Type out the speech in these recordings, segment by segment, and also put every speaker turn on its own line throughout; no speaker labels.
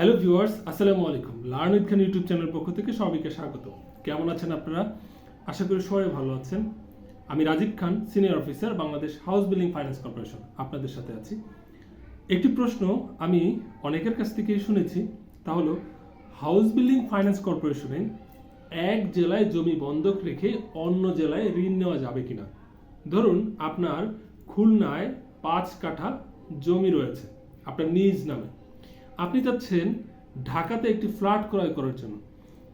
Hello viewers আসসালামু আলাইকুম। Learn with Khan YouTube channel পক্ষ থেকে সবাইকে স্বাগত। কেমন আছেন আপনারা? আশা করি সবাই ভালো আছেন। আমি Rajib Khan senior officer Bangladesh House Building Finance Corporation আপনাদের সাথে আছি। একটি প্রশ্ন আমি অনেকের কাছ থেকে শুনেছি, তা হলো হাউস বিল্ডিং ফাইন্যান্স কর্পোরেশনে এক জেলায় জমি বন্ধক রেখে অন্য জেলায় ঋণ নেওয়া যাবে কিনা? ধরুন, আপনার খুলনায় পাঁচ কাঠা জমি রয়েছে, আপনার নিজ নামে। আপনি চাচ্ছেন ঢাকাতে একটি ফ্ল্যাট ক্রয় করার জন্য।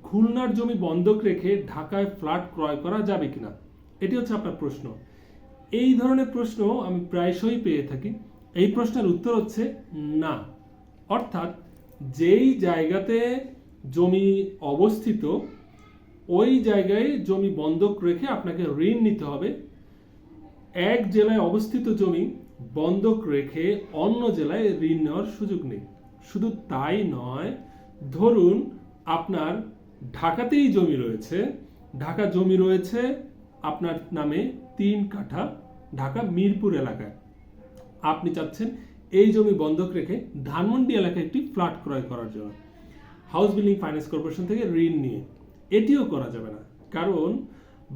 খুলনার জমি বন্ধক রেখে ঢাকায় ফ্ল্যাট ক্রয় করা যাবে কিনা? এটি হচ্ছে আপনার প্রশ্ন। এই ধরনের প্রশ্ন আমি প্রায়শই পেয়ে থাকি। এই প্রশ্নের উত্তর হচ্ছে না। অর্থাৎ যেই জায়গাতে জমি অবস্থিত, ওই জায়গায় জমি বন্ধক রেখে আপনাকে ঋণ নিতে হবে। এক জেলায় অবস্থিত জমি বন্ধক রেখে অন্য জেলায় ঋণ নেওয়ার সুযোগ নেই। শুধু তাই নয়, ধরুন আপনার ঢাকাতেই জমি রয়েছে। ঢাকা জমি রয়েছে আপনার নামে তিন কাঠা ঢাকা মিরপুর এলাকায়। আপনি চাচ্ছেন এই জমি বন্ধক রেখে ধানমন্ডি এলাকায় একটি ফ্ল্যাট ক্রয় করার জন্য। হাউস বিল্ডিং ফাইন্যান্স কর্পোরেশন থেকে ঋণ নিয়ে। এটিও করা যাবে না। কারণ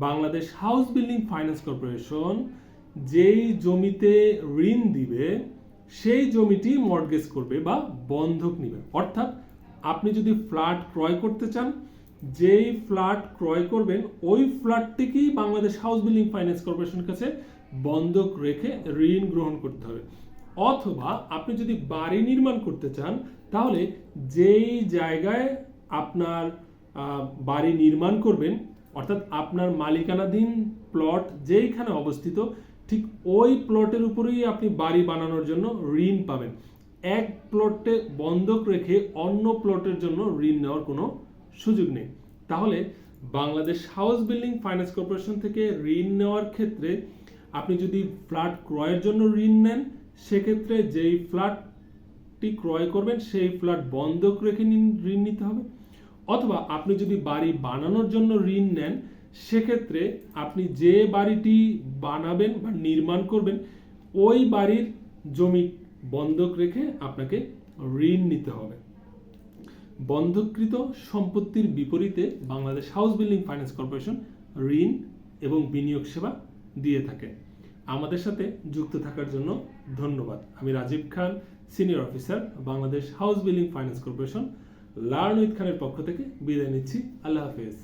Bangladesh House Building Finance Corporation যেই জমিতে ঋণ দিবে সেই জমিটি মর্গেজ করবে বা বন্ধক নেবে। অর্থাৎ আপনি যদি ফ্ল্যাট ক্রয় করতে চান, যেই ফ্ল্যাট ক্রয় করবেন, ওই ফ্ল্যাটটিকেই বাংলাদেশ হাউস বিল্ডিং ফাইন্যান্স কর্পোরেশনের কাছে বন্ধক রেখে ঋণ গ্রহণ করতে হবে। অথবা আপনি যদি বাড়ি নির্মাণ করতে চান, তাহলে যেই জায়গায় আপনার বাড়ি নির্মাণ করবেন, অর্থাৎ আপনার মালিকানাধীন প্লট যেইখানে অবস্থিত ঠিক ওই প্লটের উপরেই আপনি বাড়ি বানানোর জন্য ঋণ পাবেন। এক প্লটে বন্ধক রেখে অন্য প্লটের জন্য ঋণ নেওয়ার কোনো সুযোগ নেই। তাহলে Bangladesh House Building Finance Corporation থেকে ঋণ নেওয়ার ক্ষেত্রে আপনি যদি ফ্ল্যাট ক্রয়ের জন্য ঋণ নেন, সেক্ষেত্রে যেই ফ্ল্যাটটি ক্রয় করবেন, সেই ফ্ল্যাট বন্ধক রেখে ঋণ নিতে হবে। অথবা আপনি যদি বাড়ি বানানোর জন্য ঋণ নেন সেক্ষেত্রে আপনি যে বাড়িটি বানাবেন বা নির্মাণ করবেন, ওই বাড়ির জমি বন্ধক রেখে আপনাকে ঋণ নিতে হবে। বন্ধকৃত সম্পত্তির বিপরীতে Bangladesh House Building Finance Corporation ঋণ এবং বিনিয়োগ সেবা দিয়ে থাকে। আমাদের সাথে যুক্ত থাকার জন্য ধন্যবাদ। আমি Rajib Khan, senior officer, Bangladesh house building finance corporation learn with খানের পক্ষ থেকে বিদায় নিচ্ছি। আল্লাহ হাফেজ।